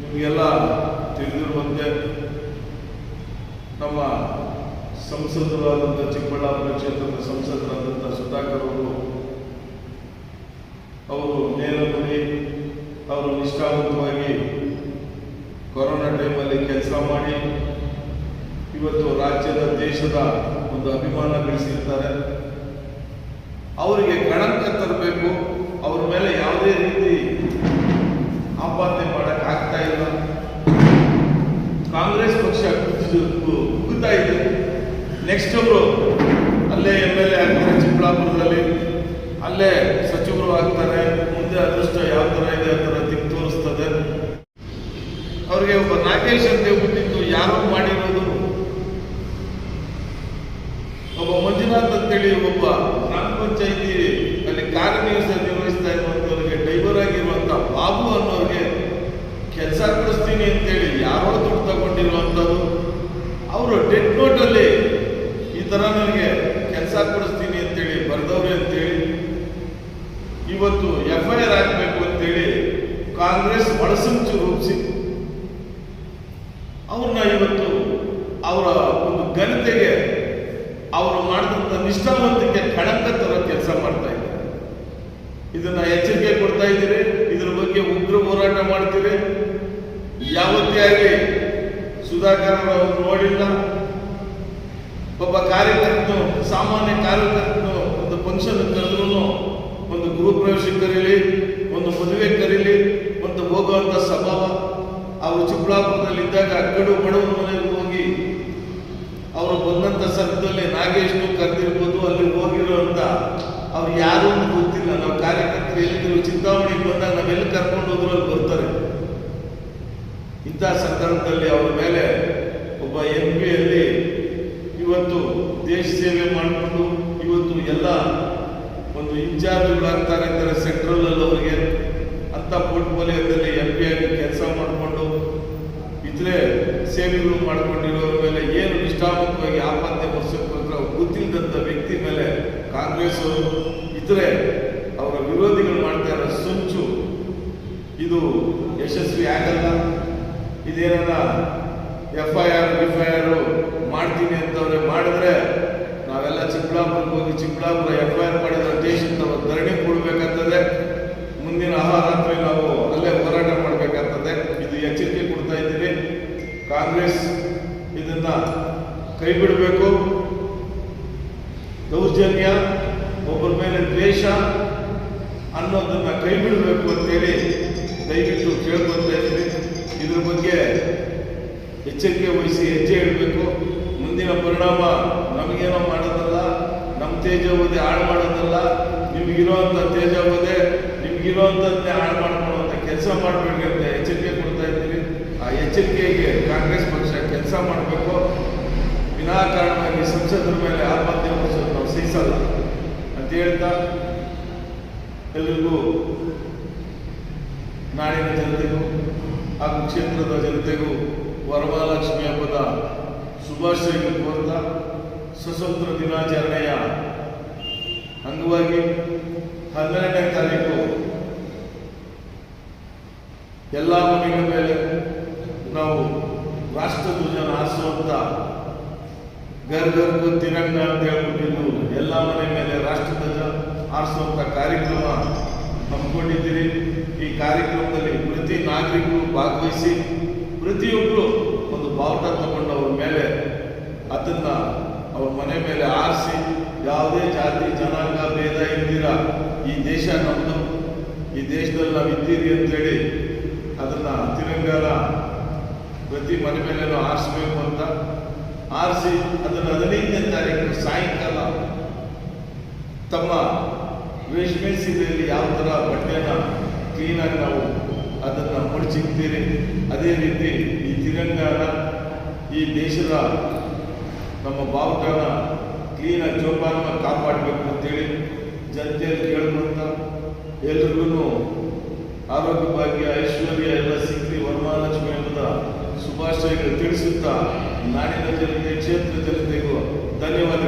ನಿಮಗೆಲ್ಲ ತಿಳಿದಿರುವಂತೆ ನಮ್ಮ ಸಂಸದರಾದಂಥ ಚಿಕ್ಕಬಳ್ಳಾಪುರ ಕ್ಷೇತ್ರದ ಸಂಸದರಾದಂಥ ಸುಧಾಕರ್ ಅವರು ಅವರು ನೇರಮುನಿ ಅವರು ನಿಷ್ಠಾವಂತವಾಗಿ ಕೊರೋನಾ ಟೈಮಲ್ಲಿ ಕೆಲಸ ಮಾಡಿ ಇವತ್ತು ರಾಜ್ಯದ, ದೇಶದ ಒಂದು ಅಭಿಮಾನ ಗಳಿಸಿರ್ತಾರೆ. ಅವರಿಗೆ ಕಳಂಕ ತರಬೇಕು, ಅವ್ರ ಮೇಲೆ ಯಾವುದೇ ರೀತಿ ಕುಗ್ಗಿದ್ದು- ಕುಗ್ಗುತ್ತಾ ಇದೆ ನೆಕ್ಸ್ಟ್ ಅವರು ಅಲ್ಲೇ ಎಂ ಎಲ್ ಎ ಆಗ್ತಾರೆ, ಚಿಕ್ಕಬಳ್ಳಾಪುರದಲ್ಲಿ. ಅಲ್ಲೇ ಸಚಿವರು ಆಗ್ತಾರೆ, ಮುಂದೆ ಅದೃಷ್ಟ ಯಾವ ಥರ ಇದೆ ಥರ ದಿಕ್ಕು ತೋರಿಸ್ತದೆ. ಅವ್ರಿಗೆ ಒಬ್ಬ ನಾಗೇಶ್ ಅಂತ ಹೇಳ್ಬಿಟ್ಟಿದ್ದು ಯಾರು ಮಾಡಿರೋದು. ಒಬ್ಬ ಮಂಜುನಾಥ್ ಅಂತೇಳಿ ಒಬ್ಬ ಗ್ರಾಮ ಪಂಚಾಯಿತಿ ಅಲ್ಲಿ ಕಾರ್ಯನಿರ್ವಹಿಸ ಅವರು ಡೆಡ್ ನೋಟಲ್ಲಿ ಈ ಥರ ನನಗೆ ಕೆಲಸ ಕೊಡಿಸ್ತೀನಿ ಅಂತೇಳಿ, ಬರೆದವ್ರೆ ಅಂತೇಳಿ, ಇವತ್ತು ಎಫ್ ಐ ಆರ್ ಹಾಕಬೇಕು ಅಂತೇಳಿ ಕಾಂಗ್ರೆಸ್ ಒಳಸಂಚು ರೂಪಿಸಿ. ಅವ್ರನ್ನ ಇವತ್ತು ಅವರ ಒಂದು ಘನತೆಗೆ ಅವರು ಮಾಡಿದಂಥ ನಿಷ್ಠಾವಂತಿಕೆ ಕಳಂಕ ತರೋ ಕೆಲಸ ಮಾಡ್ತಾ ಇದ್ದಾರೆ. ಇದನ್ನ ಎಚ್ಚರಿಕೆ ಕೊಡ್ತಾ ಇದ್ದೀರಿ, ಇದ್ರ ಬಗ್ಗೆ ಉಗ್ರ ಹೋರಾಟ ಮಾಡ್ತೀರಿ. ಯಾವತ್ತೇ ಆಗಲಿ ಸುಧಾಕರ್ ಅವರು ನೋಡಿಲ್ಲ. ಒಬ್ಬ ಕಾರ್ಯಕರ್ತನು, ಸಾಮಾನ್ಯ ಕಾರ್ಯಕರ್ತನು ಒಂದು ಫಂಕ್ಷನ್ ಕರೆದ್ರು ಒಂದು ಗೃಹ ಪ್ರವೇಶ ಕರೀಲಿ, ಒಂದು ಮದುವೆ ಕರೀಲಿ, ಒಂದು ಹೋಗುವಂತ ಸ್ವಭಾವ. ಅವರು ಚಿಕ್ಕಬಳ್ಳಾಪುರದಲ್ಲಿ ಇದ್ದಾಗ ಅಕ್ಕಡು ಬಡವರ ಮನೆಗೆ ಹೋಗಿ, ಅವರು ಬಂದಂತ ಸಂದರ್ಭದಲ್ಲಿ ನಾಗೇಶ್ನು ಕರೆದಿರ್ಬೋದು ಅಲ್ಲಿ ಹೋಗಿರುವಂತ ಅವ್ರು ಯಾರು ಅಂತ ಗೊತ್ತಿಲ್ಲ. ನಾವು ಕಾರ್ಯಕರ್ತರು ಎಲ್ಲಿದ್ರು ಚಿಂತಾಮಣಿಗೆ ಬಂದಾಗ ನಾವೆಲ್ಲಿ ಕರ್ಕೊಂಡು ಹೋದ್ರು ಅಲ್ಲಿ ಬರ್ತಾರೆ. ಇಂಥ ಸಂದರ್ಭದಲ್ಲಿ ಅವರ ಮೇಲೆ ಒಬ್ಬ ಎಂ ಪಿಯಲ್ಲಿ ಇವತ್ತು ದೇಶ ಸೇವೆ ಮಾಡಿಕೊಂಡು ಇವತ್ತು ಎಲ್ಲ ಒಂದು ಇನ್ಚಾರ್ಜ್ಗಳಾಗ್ತಾರೆ ಅಂತಾರೆ. ಸೆಂಟ್ರಲ್ ಅಲ್ಲಿ ಅವರಿಗೆ ಅಂತ ಪೋರ್ಟ್ಫೋಲಿಯೋದಲ್ಲಿ ಎಂ ಪಿ ಆಗಿ ಕೆಲಸ ಮಾಡಿಕೊಂಡು ಇತರೆ ಸೇವೆಗಳು ಮಾಡ್ಕೊಂಡಿರೋರ ಮೇಲೆ ಏನು ನಿಷ್ಠಾವಂತವಾಗಿ ಆಪಾದನೆ ವರ್ಷಕ್ಕೋಸ್ಕರ ಗೊತ್ತಿಲ್ಲದಂಥ ವ್ಯಕ್ತಿ ಮೇಲೆ ಕಾಂಗ್ರೆಸ್ ಅವರು ಇತರೆ ಅವರ ವಿರೋಧಿಗಳು ಮಾಡ್ತಾ ಇರೋ ಸಂಚು ಇದು ಯಶಸ್ವಿ ಆಗಲ್ಲ. ಇದೇನ F I R F I R ಮಾಡ್ತೀನಿ ಅಂತವ್ರೆ ಮಾಡಿದ್ರೆ ನಾವೆಲ್ಲ ಚಿಕ್ಕಬಳ್ಳಾಪುರಕ್ಕೆ ಹೋಗಿ ಚಿಕ್ಕಬಳ್ಳಾಪುರ ಎಫ್ ಐ ಆರ್ ಮಾಡಿದ್ರೆ ದೇಶದ ನಾವು ಧರಣಿ ಕೊಡಬೇಕಾಗ್ತದೆ ಮುಂದಿನ ಅಹರಾತ್ರಿ ನಾವು ಅಲ್ಲೇ ಹೋರಾಟ ಮಾಡಬೇಕಾಗ್ತದೆ ಇದು ಎಚ್ಚರಿಕೆ ಕೊಡ್ತಾ ಇದ್ದೀವಿ. ಕಾಂಗ್ರೆಸ್ ಇದನ್ನ ಕೈ ಬಿಡಬೇಕು ದೌರ್ಜನ್ಯ, ಒಬ್ಬರ ಮೇಲೆ ದ್ವೇಷ ಅನ್ನೋದನ್ನ ಕೈ ಬಿಡಬೇಕು ಅಂತೇಳಿ ದಯವಿಟ್ಟು ಕೇಳ್ಕೊತಾ ಇದ್ದೀವಿ. ಇದ್ರ ಬಗ್ಗೆ ಎಚ್ಚರಿಕೆ ವಹಿಸಿ ಹೆಜ್ಜೆ ಇಡಬೇಕು. ಮುಂದಿನ ಪರಿಣಾಮ ನಮಗೇನೋ ಮಾಡೋದಲ್ಲ ನಮ್ಮ ತೇಜಾವಧಿ ಹಾಳು ಮಾಡೋದಲ್ಲ ನಿಮ್ಗಿರೋಂಥ ತೇಜಾವಧಿ ನಿಮ್ಗಿರೋಂಥದ್ದೇ ಹಾಳು ಮಾಡ್ಕೊಳ್ಳುವಂಥ ಕೆಲಸ ಮಾಡಬೇಡಿ ಅಂತ ಎಚ್ಚರಿಕೆ ಕೊಡ್ತಾ ಇದ್ದೀವಿ. ಆ ಎಚ್ಚರಿಕೆಗೆ ಕಾಂಗ್ರೆಸ್ ಪಕ್ಷ ಕೆಲಸ ಮಾಡಬೇಕು. ವಿನಾಕಾರಣವಾಗಿ ಸಂಸದರ ಮೇಲೆ ಆತ್ಮಹತ್ಯೆ ಮಾಡಿಸೋದು ನಾವು ಸಹಿಸಲ್ಲ ಅಂತ ಹೇಳ್ತಾ ಎಲ್ರಿಗೂ ನಾಡಿನ ಜನತೆಗೂ ಹಾಗೂ ಕ್ಷೇತ್ರದ ಜನತೆಗೂ ವರಮಹಾಲಕ್ಷ್ಮಿ ಹಬ್ಬದ ಶುಭಾಶಯಗಳು ಕೋರ್ತಾ ಸ್ವತಂತ್ರ ದಿನಾಚರಣೆಯ ಅಂಗವಾಗಿ ಹನ್ನೆರಡನೇ ತಾರೀಕು ಎಲ್ಲ ಮನೆಗಳ ಮೇಲೆ ನಾವು ರಾಷ್ಟ್ರಧ್ವಜನ ಹಾರಿಸುವಂತ ಗರ್ ಗರ್ಗು ತಿರಂಗ ಅಂತ ಹೇಳ್ಬಿಟ್ಟಿದ್ದು ಎಲ್ಲ ಮನೆ ಮೇಲೆ ರಾಷ್ಟ್ರಧ್ವಜ ಹಾರಿಸುವಂತ ಕಾರ್ಯಕ್ರಮ ಹಮ್ಮಿಕೊಂಡಿದ್ದೀರಿ. ಈ ಕಾರ್ಯಕ್ರಮದಲ್ಲಿ ಪ್ರತಿ ನಾಗರಿಕರು ಭಾಗವಹಿಸಿ ಪ್ರತಿಯೊಬ್ಬರು ಒಂದು ಬಾವುಟ ತಗೊಂಡು ಅವ್ರ ಮೇಲೆ ಅದನ್ನ ಅವ್ರ ಮನೆ ಮೇಲೆ ಆರಿಸಿ ಯಾವುದೇ ಜಾತಿ, ಜನಾಂಗ, ಭೇದ ಇದ್ದೀರ ಈ ದೇಶ ನಮ್ಮದು ಈ ದೇಶದಲ್ಲಿ ನಾವು ಇದ್ದೀರಿ ಅಂತೇಳಿ ಅದನ್ನ ತಿರಂಗಾಲ ಪ್ರತಿ ಮನೆ ಮೇಲೆನೂ ಆರಿಸ್ಬೇಕು ಅಂತ. ಆರಿಸಿ ಅದನ್ನು ಹದಿನೈದನೇ ತಾರೀಕು ಸಾಯಂಕಾಲ ತಮ್ಮ ರೇಷ್ಮೆ ಸೀರೆಯಲ್ಲಿ ಯಾವ ಥರ ಬಟ್ಟೆನ ಕ್ಲೀನಾಗಿ ನಾವು ಅದನ್ನು ಮಡಚಿಕ್ತೀರಿ ಅದೇ ರೀತಿ ಈ ತಿರಂಗಾನ ಈ ದೇಶದ ನಮ್ಮ ಬಾವುಟನ ಕ್ಲೀನಾಗಿ ಜೋಪಾನ ಕಾಪಾಡಬೇಕು ಅಂತೇಳಿ ಜನತೆಯಲ್ಲಿ ಕೇಳ್ಕೊಂತ ಎಲ್ರಿಗೂ ಆರೋಗ್ಯ ಭಾಗ್ಯ ಐಶ್ವರ್ಯ ಎಲ್ಲ ಸಿಕ್ಕಿ ವರಮಹಾಲಕ್ಷ್ಮಿ ಹಬ್ಬದ ಶುಭಾಶಯಗಳು ತಿಳಿಸುತ್ತಾ ನಾಡಿನ ಜನತೆ, ಕ್ಷೇತ್ರ ಜನತೆಗೂ ಧನ್ಯವಾದ